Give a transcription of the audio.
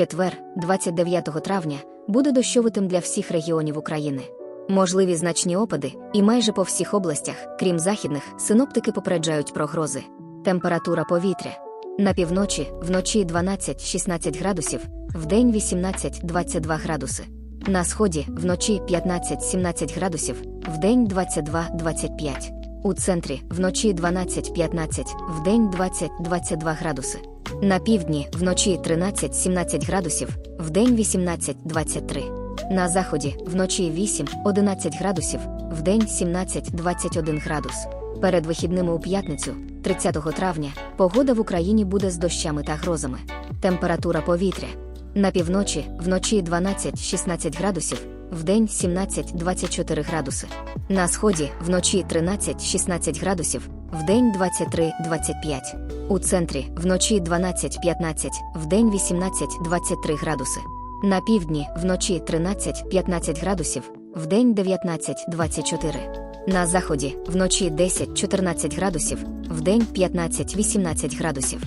Четвер, 29 травня, буде дощовитим для всіх регіонів України. Можливі значні опади, і майже по всіх областях, крім західних, синоптики попереджають про грози. Температура повітря. На півночі вночі 12-16 градусів, вдень 18-22 градуси. На сході вночі 15-17 градусів, вдень 22-25. У центрі вночі 12-15, вдень 20-22 градуси. На півдні вночі 13-17 градусів, вдень 18-23. На заході вночі 8-11 градусів, вдень 17-21 градус. Перед вихідними у п'ятницю, 30 травня, погода в Україні буде з дощами та грозами. Температура повітря. На півночі вночі 12-16 градусів, вдень 17-24 градуси. На сході вночі 13-16 градусів, вдень 23-25. У центрі вночі 12-15, вдень 18-23 градуси. На півдні вночі 13-15 градусів, вдень 19-24. На заході вночі 10-14 градусів, вдень 15-18 градусів.